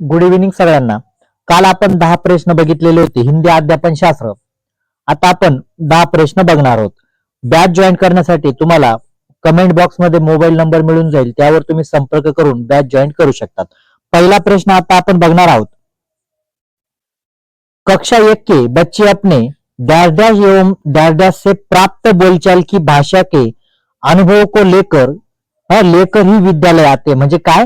Good evening सगळ्यांना. काल आपण दहा प्रश्न बघितलेले होते हिंदी अध्यापन शास्त्र. आता आपण दहा प्रश्न बघणार आहोत. बॅच जॉईन करण्यासाठी तुम्हाला कमेंट बॉक्समध्ये मोबाईल नंबर मिळून जाईल त्यावर तुम्ही संपर्क करून बॅच जॉईन करू शकतात. पहिला प्रश्न आता आपण बघणार आहोत. कक्षा एक के बच्चे अपने डैश डैश एवं डैश डैश से प्राप्त बोलचाल की भाषा के अनुभव को लेकर लेकर ही विद्यालय आते म्हणजे काय?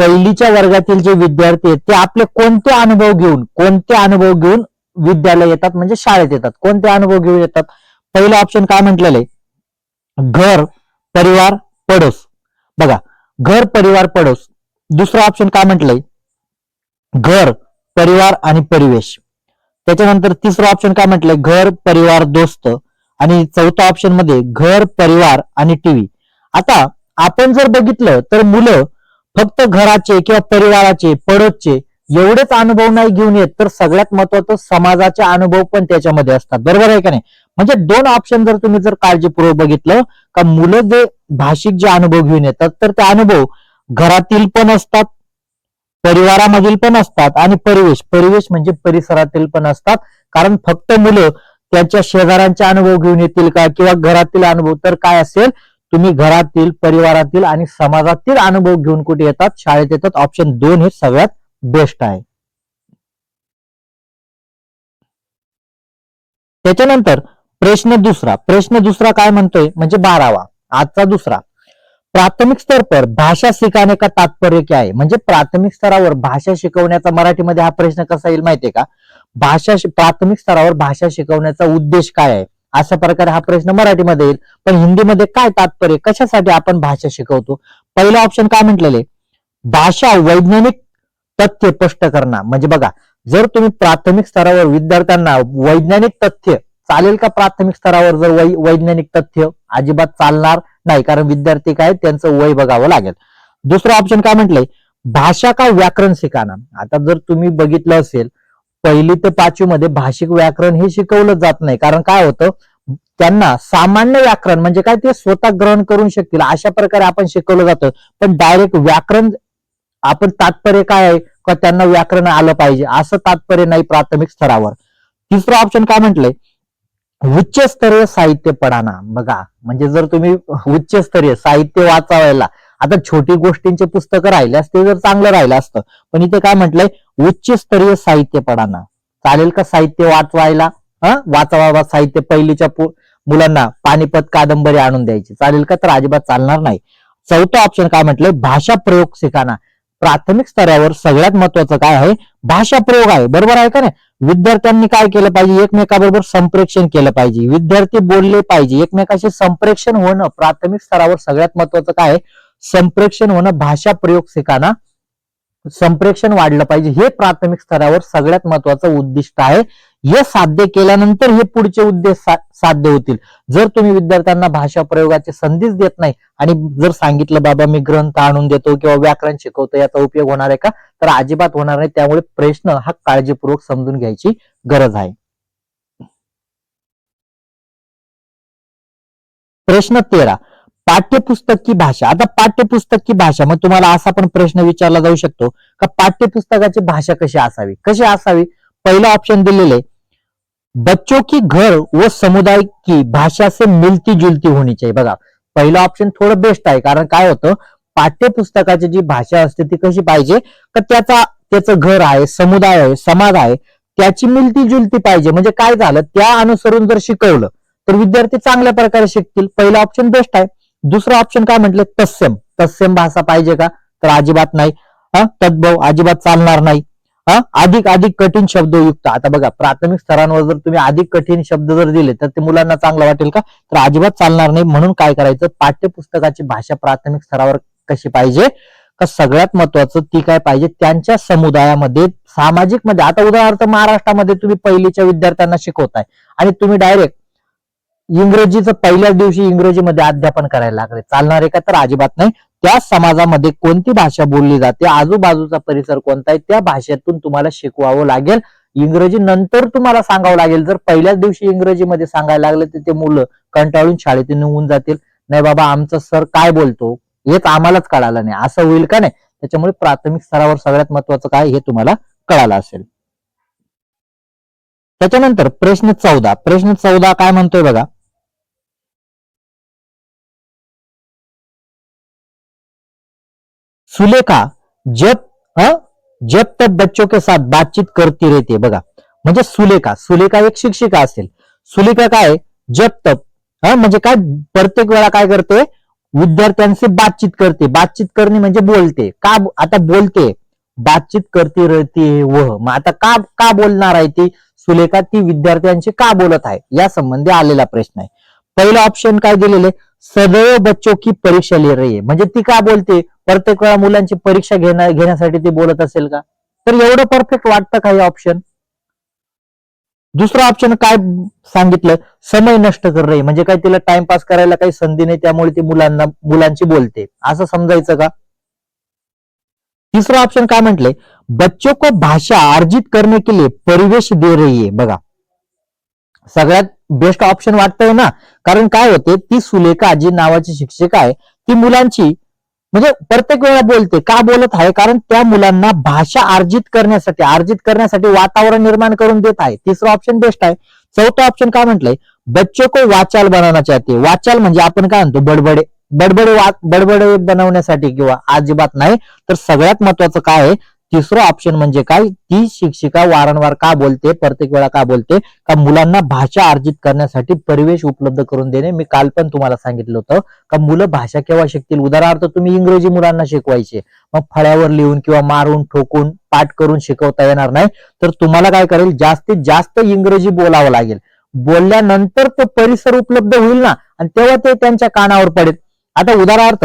पहिलीच्या वर्गातील जे विद्यार्थी आहेत ते आपले कोणते अनुभव घेऊन कोणते अनुभव घेऊन विद्यालय येतात? म्हणजे शाळेत येतात. कोणते अनुभव घेऊन येतात? पहिलं ऑप्शन काय म्हटलेलं आहे? घर परिवार पडोस. बघा घर परिवार पडोस. दुसरं ऑप्शन काय म्हटलंय? घर परिवार आणि परिवेश. त्याच्यानंतर तिसरं ऑप्शन काय म्हटलंय? घर परिवार दोस्त. आणि चौथा ऑप्शनमध्ये घर परिवार आणि टीव्ही आता आपण जर बघितलं तर मुलं फक्त घराचे किंवा परिवाराचे पडतचे एवढेच अनुभव नाही घेऊन येत तर सगळ्यात महत्वाचं समाजाचे अनुभव पण त्याच्यामध्ये असतात. बरोबर आहे का नाही? म्हणजे दोन ऑप्शन जर तुम्ही जर काळजीपूर्वक बघितलं का मुलं जे भाषिक जे अनुभव घेऊन येतात तर ते अनुभव घरातील पण असतात परिवारामधील पण असतात आणि परिवेश. परिवेश म्हणजे परिसरातील पण असतात. कारण फक्त मुलं त्यांच्या शेजाऱ्यांचे अनुभव घेऊन येतील का किंवा घरातील अनुभव तर काय असेल तुम्ही घरातील परिवारातील आणि समाजातील अनुभव घेऊन कुठे येतात? शाळेत येतात. ऑप्शन दोन हे सगळ्यात बेस्ट आहे. त्याच्यानंतर प्रश्न दुसरा. प्रश्न दुसरा काय म्हणतोय? म्हणजे बारावा. आजचा दुसरा. प्राथमिक स्तर पर भाषा शिकाने का तात्पर्य काय आहे? म्हणजे प्राथमिक स्तरावर भाषा शिकवण्याचा मराठीमध्ये हा प्रश्न कसा येईल माहितीये का? भाषा प्राथमिक स्तरावर भाषा शिकवण्याचा उद्देश काय आहे? अशा प्रकारे हा प्रश्न मराठीमध्ये येईल. पण हिंदीमध्ये काय तात्पर्य? कशासाठी आपण भाषा शिकवतो? पहिलं ऑप्शन काय म्हटलेले भाषा वैज्ञानिक तथ्य स्पष्ट करणं. म्हणजे बघा जर तुम्ही प्राथमिक स्तरावर विद्यार्थ्यांना वैज्ञानिक तथ्य चालेल का प्राथमिक स्तरावर जर वै- वैज्ञानिक तथ्य? अजिबात चालणार नाही कारण विद्यार्थी काय त्यांचं वय बघावं लागेल. दुसरं ऑप्शन काय म्हटलंय? भाषा का व्याकरण शिकाना? आता जर तुम्ही बघितलं असेल पहिली ते पाचवी मध्ये भाषिक व्याकरण हे शिकवलं जात नाही. कारण काय होतं? त्यांना सामान्य व्याकरण म्हणजे काय? ते स्वतः ग्रहण करून शकतील. अशा प्रकारे आपण शिकवलं जातं. पण डायरेक्ट व्याकरण आपण तात्पर्य काय आहे? का त्यांना व्याकरण आलं पाहिजे. असं तात्पर्य नाही प्राथमिक स्तरावर. तिसरं ऑप्शन काय म्हटलंय उच्चस्तरीय साहित्य पडाना बघा म्हणजे जर तुम्ही उच्चस्तरीय साहित्य वाचावायला आता छोटी गोष्टींचे पुस्तकं राहिले असते जर चांगलं राहिलं असतं. पण इथे काय म्हटलंय? उच्चस्तरीय साहित्य पडाना चालेल का साहित्य वाचवायला? हा? वाचवा साहित्य पहिलीच्या मुलांना पानिपत कादंबरी आणून द्यायची. चालेल का? तर अजिबात चालणार नाही. चौथं ऑप्शन काय म्हटलंय? भाषा प्रयोग शिकाना. प्राथमिक स्तरावर सगळ्यात महत्वाचं काय आहे? भाषा प्रयोग आहे. बरोबर आहे का नाही? विद्यार्थ्यांनी काय केलं पाहिजे? एकमेकाबरोबर संप्रेक्षण केलं पाहिजे. विद्यार्थी बोलले पाहिजे. एकमेकाशी संप्रेक्षण होणं प्राथमिक स्तरावर सगळ्यात महत्वाचं काय आहे? संप्रेक्षण होणं भाषा प्रयोग शिकाना संप्रेक्षण वाढलं पाहिजे. हे प्राथमिक स्तरावर सगळ्यात महत्वाचं उद्दिष्ट आहे. हे साध्य केल्यानंतर हे पुढचे उद्देश सा- साध्य होतील. जर तुम्ही विद्यार्थ्यांना भाषा प्रयोगाची संधीच देत नाही आणि जर सांगितलं बाबा मी ग्रंथ आणून देतो किंवा व्याकरण शिकवतो याचा उपयोग होणार आहे का? तर अजिबात होणार नाही. त्यामुळे प्रश्न हा काळजीपूर्वक समजून घ्यायची गरज आहे. प्रश्न तेरा. पाठ्यपुस्तक की भाषा. आता पाठ्यपुस्तक की भाषा मग तुम्हाला असा पण प्रश्न विचारला जाऊ शकतो का पाठ्यपुस्तकाची भाषा कशी असावी? कशी असावी? पहिलं ऑप्शन दिलेले बच्चों की घर व समुदाय की भाषा से मिलती जुलती होनी चाहिए. बघा पहिलं ऑप्शन थोडं बेस्ट आहे कारण काय होतं? पाठ्यपुस्तकाची जी भाषा असते ती कशी पाहिजे? का त्याचा त्याचं घर आहे समुदाय आहे समाज आहे त्याची मिलती जुलती पाहिजे. म्हणजे काय झालं? त्या अनुसरून जर शिकवलं तर विद्यार्थी चांगल्या प्रकारे शिकतील. पहिलं ऑप्शन बेस्ट आहे. दुसरं ऑप्शन काय म्हटलं? तत्सम. तत्सम भाषा पाहिजे का? तर अजिबात नाही. हा? तद्भव अजिबात चालणार नाही. हा? अधिक अधिक कठीण शब्दयुक्त आता बघा प्राथमिक स्तरांवर जर तुम्ही अधिक कठीण शब्द जर दिले तर ते मुलांना चांगलं वाटेल का? तर अजिबात चालणार नाही. म्हणून काय करायचं? पाठ्यपुस्तकाची भाषा प्राथमिक स्तरावर कशी पाहिजे? का सगळ्यात महत्वाचं ती काय पाहिजे? त्यांच्या समुदायामध्ये सामाजिकमध्ये आता उदाहरणार्थ महाराष्ट्रामध्ये तुम्ही पहिलीच्या विद्यार्थ्यांना शिकवताय. आणि तुम्ही डायरेक्ट इंग्रजीचं पहिल्याच दिवशी इंग्रजीमध्ये अध्यापन करायला लागले. चालणार आहे का? तर अजिबात नाही. त्या समाजामध्ये कोणती भाषा बोलली जाते? आजूबाजूचा परिसर कोणता आहे? त्या भाषेतून तुम्हाला शिकवावं लागेल. इंग्रजी नंतर तुम्हाला सांगावं लागेल. जर पहिल्याच दिवशी इंग्रजीमध्ये सांगायला लागले तर ते मुलं कंटाळून शाळेतून निघून जातील. नाही बाबा आमचं सर काय बोलतो? हेच आम्हालाच कळालं नाही. असं होईल का नाही? त्याच्यामुळे प्राथमिक स्तरावर सगळ्यात महत्वाचं काय हे तुम्हाला कळालं असेल. त्याच्यानंतर प्रश्न चौदा. प्रश्न चौदा काय म्हणतोय बघा? सुलेखा जब हा? जब तक बच्चों के साथ बातचीत करती रहती है बघा. म्हणजे सुलेखा सुलेखा एक शिक्षिका असेल. सुलेखा काय जप तप. हा? म्हणजे काय? प्रत्येक वेळा काय करते? विद्यार्थ्यांशी बातचीत करते. बातचीत करणे म्हणजे बोलते. का आता बोलते. बातचीत करती रहती व मग आता का का बोलणार आहे ती? सुलेखा ती विद्यार्थ्यांशी का बोलत आहे? या संबंधी आलेला प्रश्न आहे. पहिला ऑप्शन काय दिलेले सदैव बच्चों की परीक्षा ले रही है. म्हणजे ती का बोलते? प्रत्येक वेळा मुलांची परीक्षा घेण्या घेण्यासाठी ती बोलत असेल का? तर एवढं परफेक्ट वाटतं का हे ऑप्शन दुसरं ऑप्शन काय सांगितलं? समय नष्ट कर रही म्हणजे काय तिला टाइमपास करायला काही संधी नाही त्यामुळे ती मुलांना मुलांची बोलते. असं समजायचं का? तिसरं ऑप्शन काय म्हटलंय बच्चों को भाषा अर्जित करने के लिए परिवेश दे रही है. बघा. सगळ्यात बेस्ट ऑप्शन वाटतंय ना. कारण काय होते ती सुलेखा जी नावाची शिक्षिका आहे ती मुलांची म्हणजे प्रत्येक वेळा बोलते का बोलत आहे? कारण त्या मुलांना भाषा अर्जित करण्यासाठी अर्जित करण्यासाठी वातावरण निर्माण करून देत आहे. तिसरं ऑप्शन बेस्ट आहे. चौथं ऑप्शन काय म्हटलंय? बच्चों को वाचाल बनाना चाहते. वाचाल म्हणजे आपण काय म्हणतो? बडबडे बडबडे वा बडबडे बनवण्यासाठी किंवा अजिबात नाही. तर सगळ्यात महत्वाचं काय आहे? तिसरं ऑप्शन म्हणजे काय? ती शिक्षिका वारंवार का बोलते? प्रत्येक वेळा का बोलते? का मुलांना भाषा अर्जित करण्यासाठी परिवेश उपलब्ध करून देणे? मी काल पण तुम्हाला सांगितलं होतं. का मुलं भाषा केव्हा शिकतील? उदाहरणार्थ तुम्ही इंग्रजी मुलांना शिकवायचे. मग फळ्यावर लिहून किंवा मारून ठोकून पाठ करून शिकवता येणार नाही. तर तुम्हाला काय करेल? जास्तीत जास्त इंग्रजी बोलावं लागेल. बोलल्यानंतर तो परिसर उपलब्ध होईल ना? आणि तेव्हा ते त्यांच्या कानावर पडेल. आता उदाहरणार्थ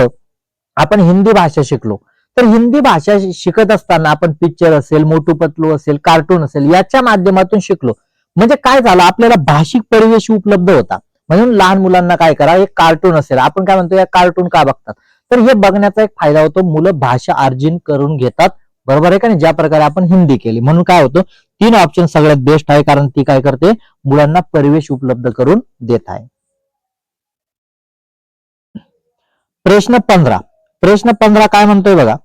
आपण हिंदी भाषा शिकलो. तर हिंदी भाषा शिकत असताना आपण पिक्चर असेल मोटू पतलू असेल कार्टून असेल याच्या माध्यमातून शिकलो. म्हणजे काय झालं? आपल्याला भाषिक परिवेश उपलब्ध होता. म्हणून लहान मुलांना काय करा एक कार्टून असेल. आपण काय म्हणतो या कार्टून का बघतात? तर हे बघण्याचा एक फायदा होतो. मुलं भाषा अर्जिन करून घेतात. बरोबर आहे का नाही? ज्या प्रकारे आपण हिंदी केली. म्हणून काय होतं? तीन ऑप्शन सगळ्यात बेस्ट आहे. कारण ती काय करते? मुलांना परिवेश उपलब्ध करून देत आहे. प्रश्न पंधरा. प्रश्न पंधरा काय म्हणतोय बघा?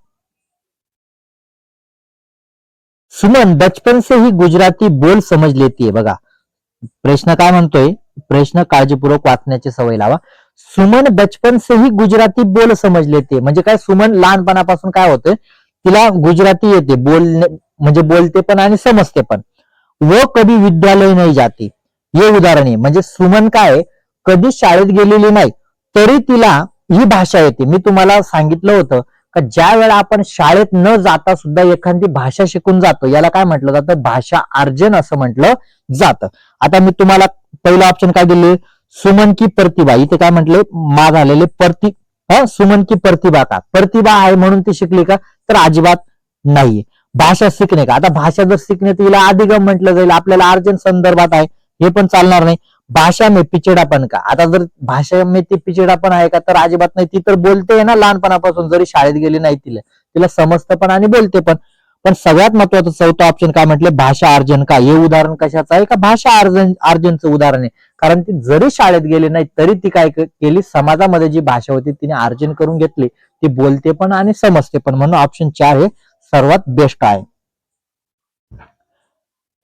सुमन बचपन से ही गुजराती बोल समज लेती बघा. प्रश्न काय म्हणतोय? प्रश्न काळजीपूर्वक वाचण्याची सवय लावा. सुमन बचपन से ही गुजराती बोल समज लेते म्हणजे काय सुमन लहानपणापासून काय होतंय? तिला गुजराती येते बोलणे म्हणजे बोलते पण आणि समजते पण. व कधी विद्यालय नाही जाते. हे उदाहरण आहे. म्हणजे सुमन काय कधी शाळेत गेलेली नाही तरी तिला ही भाषा येते. मी तुम्हाला सांगितलं होतं का ज्या वेळा आपण शाळेत न जाता सुद्धा एखादी भाषा शिकून जातो याला काय म्हटलं जातं? भाषा अर्जन असं म्हटलं जातं. आता मी तुम्हाला पहिलं ऑप्शन काय दिले? सुमन की प्रतिभा. इथे काय म्हटले? मा झालेले प्रति हा? सुमन की प्रतिभा का? प्रतिभा आहे म्हणून ती शिकली का? तर अजिबात नाहीये. भाषा शिकणे का? आता भाषा जर शिकणे तर हिला अधिगम म्हटलं जाईल. आपल्याला अर्जन संदर्भात आहे. हे पण चालणार नाही. भाषा मे पिचडापण का। आता जर भाषा मे ती पिचडापण आहे का तर अजिबात नाही. ती तर बोलते ना लहानपणापासून जरी शाळेत गेली नाही तिला. तिला समजतं पण आणि बोलते पण. पण सगळ्यात महत्वाचं चौथं ऑप्शन काय म्हटलं? भाषा अर्जन का? हे उदाहरण कशाचं आहे का? भाषा अर्जन अर्जनचं उदाहरण आहे. कारण ती जरी शाळेत गेली नाही तरी ती काय केली? समाजामध्ये जी भाषा होती तिने अर्जन करून घेतली. ती बोलते पण आणि समजते पण म्हणून ऑप्शन चार हे सर्वात बेस्ट आहे.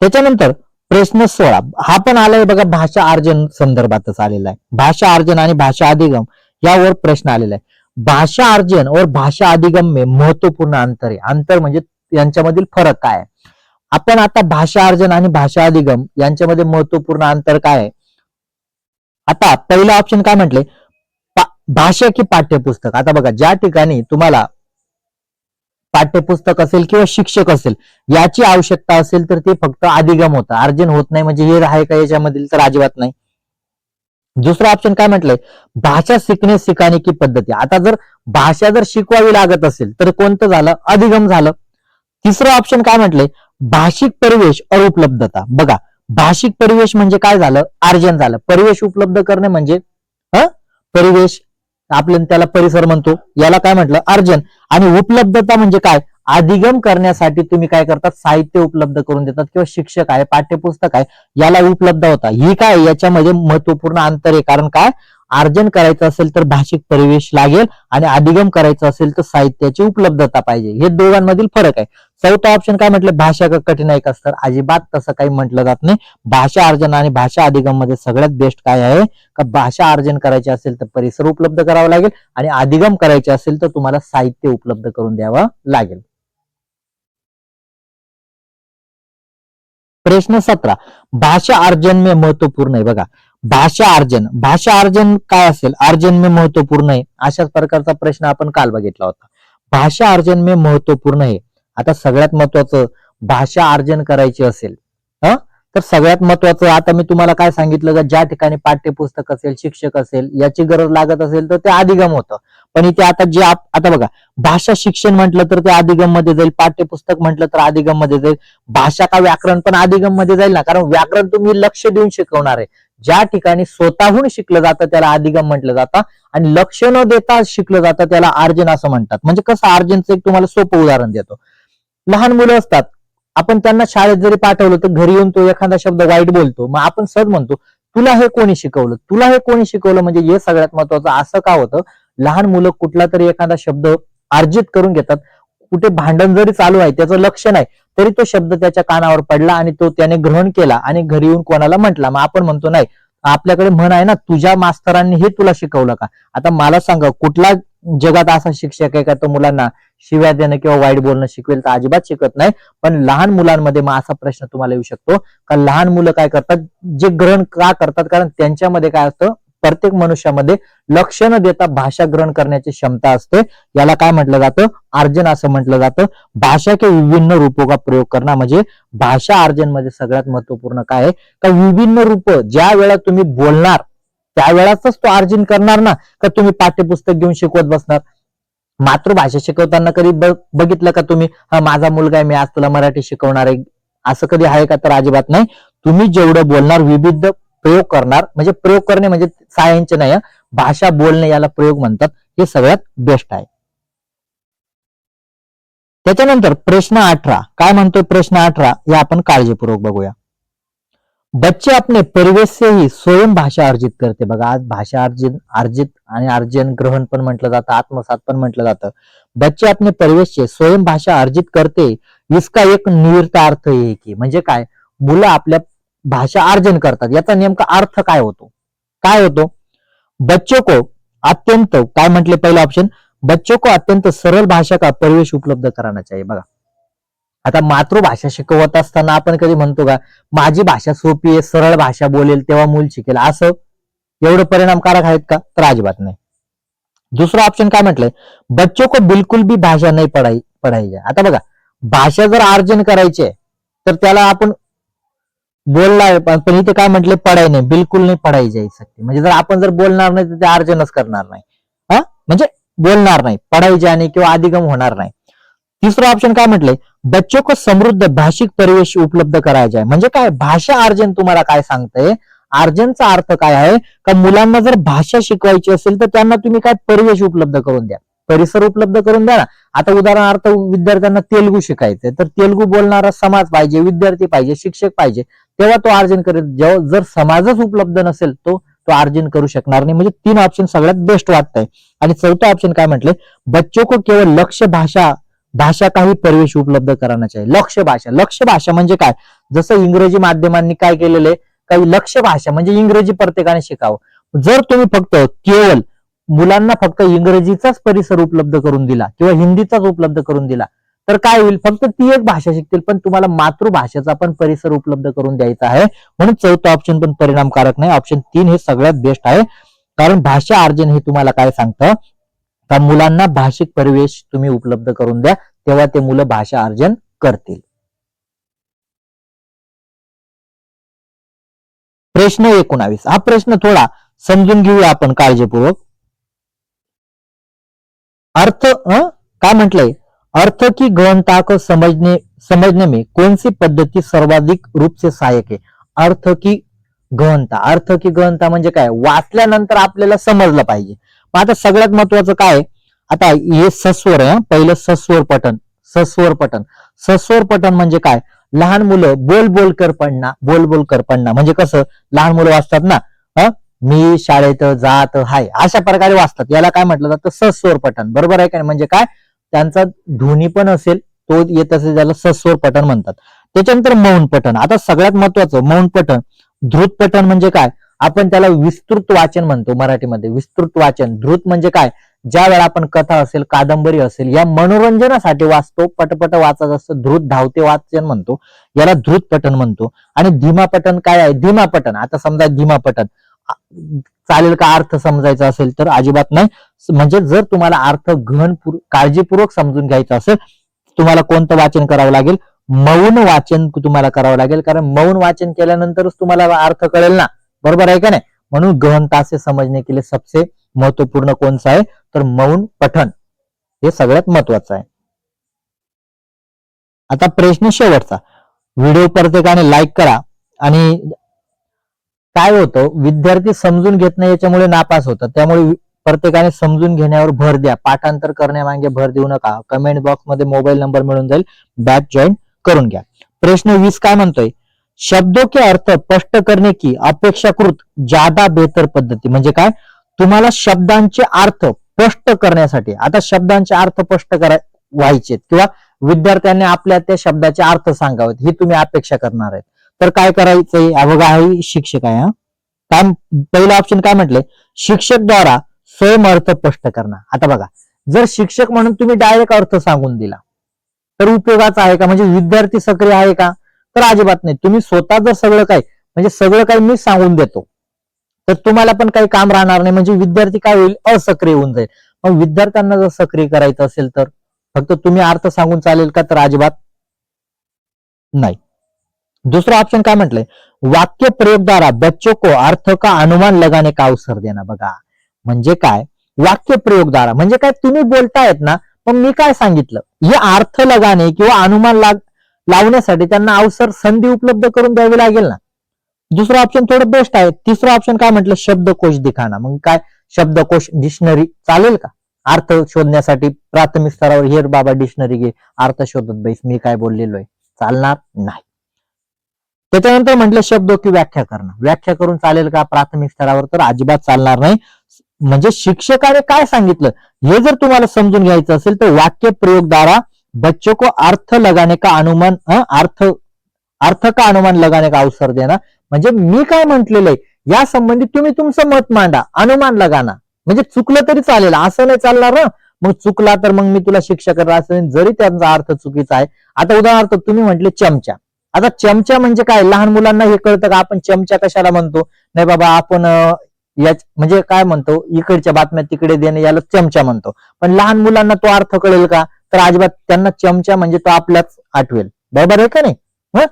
त्याच्यानंतर प्रश्न सोळा. हा पण आलाय बघा भाषा अर्जन संदर्भातच आलेला आहे. भाषा अर्जन आणि भाषा अधिगम यावर प्रश्न आलेला आहे. भाषा अर्जन और भाषा अधिगम में महत्त्वपूर्ण अंतर आहे. अंतर म्हणजे यांच्यामधील फरक काय आहे? आपण आता भाषा अर्जन आणि भाषा अधिगम यांच्यामध्ये महत्त्वपूर्ण अंतर काय आहे? आता पहिलं ऑप्शन काय म्हटले? भाषा की पाठ्यपुस्तक. आता बघा ज्या ठिकाणी तुम्हाला पाठ्यपुस्तक असेल किंवा शिक्षक असेल याची आवश्यकता असेल तर ते फक्त अधिगम होतं. अर्जन होत नाही म्हणजे हे आहे का याच्यामधील तर अजिबात नाही. दुसरं ऑप्शन काय म्हटलंय? भाषा शिकणे शिकाणे की पद्धती. आता जर भाषा जर शिकवावी लागत असेल तर कोणतं झालं? अधिगम झालं. तिसरं ऑप्शन काय म्हटलंय? भाषिक परिवेश अनुपलब्धता बघा भाषिक परिवेश म्हणजे काय झालं? अर्जन झालं. परिवेश उपलब्ध करणे म्हणजे ह? परिवेश आपण त्याला परिसर म्हणतो. याला काय म्हटलं? अर्जन. आणि उपलब्धता म्हणजे काय? अधिगम करण्यासाठी तुम्ही काय करतात? साहित्य उपलब्ध करून देतात किंवा शिक्षक आहे पाठ्यपुस्तक आहे याला उपलब्ध होता. ही काय? याच्यामध्ये महत्त्वपूर्ण अंतर आहे. कारण काय? अर्जन करायचं असेल तर भाषिक परिवेश लागेल आणि अधिगम करायचं असेल तर साहित्याची उपलब्धता पाहिजे. हे दोघांमधील फरक आहे. चौथा ऑप्शन काय म्हटलं? भाषा का कठीण आहे का सर अजिबात तसं काही म्हटलं जात नाही. भाषा अर्जन आणि भाषा अधिगममध्ये सगळ्यात बेस्ट काय आहे? का भाषा अर्जन करायची असेल तर परिसर उपलब्ध करावा लागेल आणि अधिगम करायचे असेल तर तुम्हाला साहित्य उपलब्ध करून द्यावं लागेल. प्रश्न सतरा. भाषा अर्जन मे महत्त्वपूर्ण आहे. बघा भाषा अर्जन भाषा अर्जन काय असेल? अर्जन मे महत्त्वपूर्ण आहे. अशाच प्रकारचा प्रश्न आपण काल बघितला होता. भाषा अर्जन मे महत्त्वपूर्ण आहे. आता सगळ्यात महत्वाचं भाषा अर्जन करायची असेल हा? तर सगळ्यात महत्वाचं आता मी तुम्हाला काय सांगितलं का ज्या ठिकाणी पाठ्यपुस्तक असेल शिक्षक असेल याची गरज लागत असेल तर ते अधिगम होतं. पण इथे आता जे आता बघा भाषा शिक्षण म्हटलं तर ते अधिगममध्ये जाईल पाठ्यपुस्तक म्हटलं तर अधिगममध्ये जाईल. भाषा का व्याकरण पण अधिगममध्ये जाईल ना? कारण व्याकरण तुम्ही लक्ष देऊन शिकवणार आहे. ज्या ठिकाणी स्वतःहून शिकलं जातं त्याला अधिगम म्हटलं जातं आणि लक्ष न देता शिकलं जातं त्याला आर्जन असं म्हणतात. म्हणजे कसं आर्जनचं एक तुम्हाला सोपं उदाहरण देतो. लहान मुलं असतात. आपण त्यांना शाळेत जरी पाठवलं तर घरी येऊन तो एखादा शब्द वाईट बोलतो. मग आपण सहज म्हणतो तुला हे कोणी शिकवलं? तुला हे कोणी शिकवलं? म्हणजे हे सगळ्यात महत्वाचं. असं का होतं? लहान मुलं कुठला तरी एखादा शब्द अर्जित करून घेतात. कुठे भांडण जरी चालू आहे त्याचं लक्ष नाही. तरी तो शब्द त्याच्या कानावर पडला आणि तो त्याने ग्रहण केला आणि घरी येऊन कोणाला म्हटला. मग आपण म्हणतो नाही आपल्याकडे म्हण आहे ना तुझ्या मास्तरांनी हे तुला शिकवलं का? आता मला सांगा कुठला जगात असा शिक्षक आहे का तो मुलांना शिव्या देणं किंवा वाईट बोलणं शिकवेल तर अजिबात शिकत नाही पण लहान मुलांमध्ये मग असा प्रश्न तुम्हाला येऊ शकतो. का लहान मुलं काय करतात? जे ग्रहण का करतात? कारण त्यांच्यामध्ये काय असतं? प्रत्येक मनुष्यामध्ये लक्ष न देता भाषा ग्रहण करण्याची क्षमता असते. याला काय म्हटलं जातं? अर्जन असं म्हटलं जातं. भाषा के विभिन्न रूपों का प्रयोग करणं म्हणजे भाषा अर्जनमध्ये सगळ्यात महत्त्वपूर्ण काय आहे? का विभिन्न रूप ज्या वेळा तुम्ही बोलणार त्यावेळाच तो अर्जन करणार ना का तुम्ही पाठ्यपुस्तक घेऊन शिकवत बसणार? मातृभाषा शिकवताना कधी बघितलं का तुम्ही? हा माझा मुलगा आहे मी आज तुला मराठी शिकवणार आहे. असं कधी आहे का? तर अजिबात नाही. तुम्ही जेवढं बोलणार विविध प्रयोग करणार. म्हणजे प्रयोग करणे म्हणजे सायन्स नाही भाषा बोलणे याला प्रयोग म्हणतात. हे सगळ्यात बेस्ट आहे. त्याच्यानंतर प्रश्न अठरा. काय म्हणतोय प्रश्न अठरा? हे आपण काळजीपूर्वक बघूया. बच्चे अपने परिवेश से ही स्वयं भाषा अर्जित करते. बघा आज भाषा अर्जित अर्जित आणि अर्जन ग्रहण पण म्हटलं जातं आत्मसात पण म्हटलं जातं. बच्चे अपने परिवेश से स्वयं भाषा अर्जित करते. इसका एक निविर्त अर्थ आहे की म्हणजे काय? मुलं आपल्या भाषा अर्जन करतात. याचा नेमका अर्थ काय होतो? काय होतो? बच्चों को अत्यंत काय म्हटले पहिलं ऑप्शन बच्चों को अत्यंत सरळ भाषा का परिवेश उपलब्ध कराना चाहिए बघा. आता मातृभाषा शिकवत असताना आपण कधी म्हणतो का माझी भाषा सोपी आहे सरळ भाषा बोलेल तेव्हा मूल शिकेल. असं एवढं परिणामकारक आहेत का? तर अजिबात नाही. दुसरं ऑप्शन काय म्हटलंय? बच्चों को बिलकुल भी भाषा नाही पढाई पढाई आता बघा भाषा जर अर्जन करायची आहे तर त्याला आपण बोलणार पण पण इथे काय म्हटले पढाई नाही. बिलकुल नाही पढाई जाई सकते म्हणजे जर आपण जर बोलणार नाही तर ते अर्जनच करणार नाही. हा? म्हणजे बोलणार नाही. पढाई जाणे किंवा अधिगम होणार नाही. तिसरं ऑप्शन काय म्हटले? बच्चों को समृद्ध भाषिक परिवेश उपलब्ध करायचा आहे. म्हणजे काय? भाषा अर्जन तुम्हाला काय सांगतंय? अर्जनचा अर्थ काय आहे? का मुलांना जर भाषा शिकवायची असेल तर त्यांना तुम्ही काय परिवेश उपलब्ध करून द्या. परिसर उपलब्ध करून द्या ना. आता उदाहरणार्थ विद्यार्थ्यांना तेलगू शिकायचंय. तर तेलगू बोलणारा समाज पाहिजे विद्यार्थी पाहिजे शिक्षक पाहिजे. तेव्हा तो अर्जन करेल. जेव्हा जर समाजच उपलब्ध नसेल तो तो अर्जन करू शकणार नाही. म्हणजे तीन ऑप्शन सगळ्यात बेस्ट वाटतंय. आणि चौथा ऑप्शन काय म्हटले बच्चों को केवळ लक्ष भाषा भाषा काही परिवेश उपलब्ध करायला चाहिए लक्ष भाषा. लक्ष भाषा म्हणजे काय? जसं इंग्रजी माध्यमांनी काय केलेलं आहे? काही लक्ष भाषा म्हणजे इंग्रजी प्रत्येकाने शिकावं. जर तुम्ही फक्त केवळ मुलांना फक्त इंग्रजीचाच परिसर उपलब्ध करून दिला किंवा हिंदीचाच उपलब्ध करून दिला तर काय होईल? फक्त ती एक भाषा शिकतील पण तुम्हाला मातृभाषेचा पण परिसर उपलब्ध करून द्यायचा आहे. म्हणून चौथा ऑप्शन पण परिणामकारक नाही. ऑप्शन तीन हे सगळ्यात बेस्ट आहे. कारण भाषा अर्जन हे तुम्हाला काय सांगतं? का मुलांना भाषिक परिवेश तुम्ही उपलब्ध करून द्या. तेव्हा ते मुलं भाषा अर्जन करतील. प्रश्न एकोणावीस. हा प्रश्न थोडा समजून घेऊया आपण काळजीपूर्वक. अर्थ काय म्हटलंय? अर्थ की गहनता को समझने समझने में कौन सी पद्धति सर्वाधिक रूप से सहायक है? अर्थ की गहनता। अर्थ की गहनता म्हणजे काय? वाचल्यानंतर आपल्याला समजलं पाहिजे. मग आता सगळ्यात महत्वाचं काय? आता हे सस्वर आहे पहिलं सस्वर पठण. सस्वर पठण. सस्वर पठण म्हणजे काय? लहान मुलं बोल बोल कर पडणा बोल बोल कर पडणा म्हणजे कसं? लहान मुलं वाचतात ना? मी शाळेत जात हाय. अशा प्रकारे वाचतात. याला काय म्हटलं जातं? सस्वर पठण. बरोबर आहे का नाही? म्हणजे काय? त्यांचा ध्वनी पण असेल तो येत असेल त्याला सस्वर पठण म्हणतात. त्याच्यानंतर मौन पठण. आता सगळ्यात महत्वाचं मौन पठण. धृत पठण म्हणजे काय? आपण त्याला विस्तृत वाचन म्हणतो मराठीमध्ये. विस्तृत वाचन. धृत म्हणजे काय? ज्या वेळा आपण कथा असेल कादंबरी असेल या मनोरंजनासाठी वाचतो पटपट वाचत असतो. धृत धावते वाचन म्हणतो. याला धृत पठण म्हणतो. आणि धीमा पठण काय आहे? धीमा पठण. आता समजा धीमा पठण. चालेल का अर्थ समजायचा असेल तर अजिबात नाही. म्हणजे जर तुम्हाला अर्थ गहन काळजीपूर्वक समजून घ्यायचा असेल तुम्हाला कोणतं वाचन करावं लागेल? मौन वाचन तुम्हाला करावं लागेल. कारण मौन वाचन केल्यानंतरच तुम्हाला अर्थ कळेल ना. बरोबर आहे का नाही? म्हणून गहन तासे समजणे के लिए सबसे महत्त्वपूर्ण कोणचं आहे? तर मौन पठन हे सगळ्यात महत्वाचं आहे. आता प्रश्न शेवटचा. व्हिडिओ प्रत्येकाने लाईक करा आणि काय होतं विद्यार्थी समजून घेत नाही याच्यामुळे नापास होतात. त्यामुळे प्रत्येकाने समजून घेण्यावर भर द्या. पाठांतर करण्यामागे भर देऊ नका. कमेंट बॉक्समध्ये मोबाईल नंबर मिळून जाईल. बॅच जॉईन करून घ्या. प्रश्न वीस काय म्हणतोय? शब्दों के अर्थ स्पष्ट करणे की अपेक्षाकृत ज्यादा बेहतर पद्धती. म्हणजे काय? तुम्हाला शब्दांचे अर्थ स्पष्ट करण्यासाठी. आता शब्दांचे अर्थ स्पष्ट करा व्हायचे किंवा विद्यार्थ्यांनी आपल्या त्या शब्दाचे अर्थ सांगावेत. ही तुम्ही अपेक्षा करणार आहेत. तर काय करायचंय? हा बघा शिक्षक आहे हा. काय पहिलं ऑप्शन काय म्हटलंय शिक्षक द्वारा स्वयं अर्थ स्पष्ट करणं. आता बघा जर शिक्षक म्हणून तुम्ही डायरेक्ट अर्थ सांगून दिला तर उपयोगाचा आहे का? म्हणजे विद्यार्थी सक्रिय आहे का? तर अजिबात नाही. तुम्ही स्वतः जर सगळं काय म्हणजे सगळं काही मी सांगून देतो तर तुम्हाला पण काही काम राहणार नाही. म्हणजे विद्यार्थी काय होईल? असक्रिय होऊन जाईल. मग विद्यार्थ्यांना जर सक्रिय करायचं असेल तर? फक्त तुम्ही अर्थ सांगून चालेल का? तर अजिबात नाही. दुसरा ऑप्शन काय म्हटलंय? वाक्य प्रयोग द्वारा बच्चों को अर्थ का अनुमान लगाने का अवसर देना? बघा. म्हणजे काय? वाक्य प्रयोग द्वारा म्हणजे काय? तुम्ही बोलतायत ना पण मी काय सांगितलं? हे अर्थ लगाने किंवा अनुमान लाग लावण्यासाठी त्यांना अवसर संधी उपलब्ध करून द्यावी लागेल ना? दुसरं ऑप्शन थोडं बेस्ट आहे. तिसरं ऑप्शन काय म्हटलं? शब्दकोश दिखाना मग काय? शब्दकोश डिक्शनरी चालेल का? अर्थ शोधण्यासाठी प्राथमिक स्तरावर हेर बाबा डिक्शनरी घे. अर्थ शोधत बैस. मी काय बोललेलो आहे चालणार नाही. त्याच्यानंतर म्हटलं शब्दो की व्याख्या करणं. व्याख्या करून चालेल का प्राथमिक स्तरावर तर अजिबात चालणार नाही. म्हणजे शिक्षकाने काय सांगितलं? हे जर तुम्हाला समजून घ्यायचं असेल तर वाक्य प्रयोग द्वारा बच्चों को अर्थ लगाने का अनुमान अर्थ अर्थ का अनुमान लगाने का अवसर देना? म्हणजे मी काय म्हटलेलं आहे? या संबंधी तुम्ही तुमचं मत मांडा अनुमान लगाना. म्हणजे चुकलं तरी चालेल असं नाही चालणार ना. मग चुकला तर मग मी तुला शिक्षा करणार जरी त्यांचा अर्थ चुकीचा आहे. आता उदाहरणार्थ तुम्ही म्हटले चमचा. आता चमचा म्हणजे काय? लहान मुलांना हे कळतं का? आपण चमचा कशाला म्हणतो? नाही बाबा आपण या याच म्हणजे काय म्हणतो? इकडच्या बातम्या तिकडे देणे याला चमचा म्हणतो. पण लहान मुलांना तो अर्थ कळेल का? तर अजिबात त्यांना चमचा म्हणजे तो आपल्याच आठवेल. बरोबर आहे का नाही?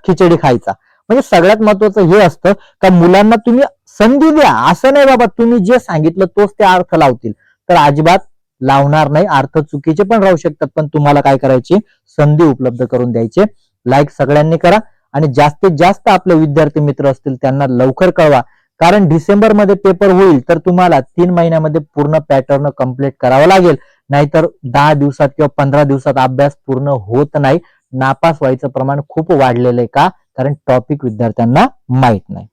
खिचडी खायचा. म्हणजे सगळ्यात महत्वाचं हे असतं का मुलांना तुम्ही संधी द्या. असं नाही बाबा तुम्ही जे सांगितलं तोच ते अर्थ लावतील. तर अजिबात लावणार नाही. अर्थ चुकीचे पण राहू शकतात. पण तुम्हाला काय करायची? संधी उपलब्ध करून द्यायचे. लाईक सगळ्यांनी करा. आणि जास्तीत जास्त आपले विद्यार्थी मित्र असतील त्यांना लवकर कळवा. कारण डिसेंबरमध्ये पेपर होईल तर तुम्हाला तीन महिन्यामध्ये पूर्ण पॅटर्न कंप्लीट करावा लागेल. नाहीतर दहा दिवसात किंवा पंधरा दिवसात अभ्यास पूर्ण होत नाही. नापास व्हायचं प्रमाण खूप वाढलेलं आहे का? कारण टॉपिक विद्यार्थ्यांना माहीत नाही.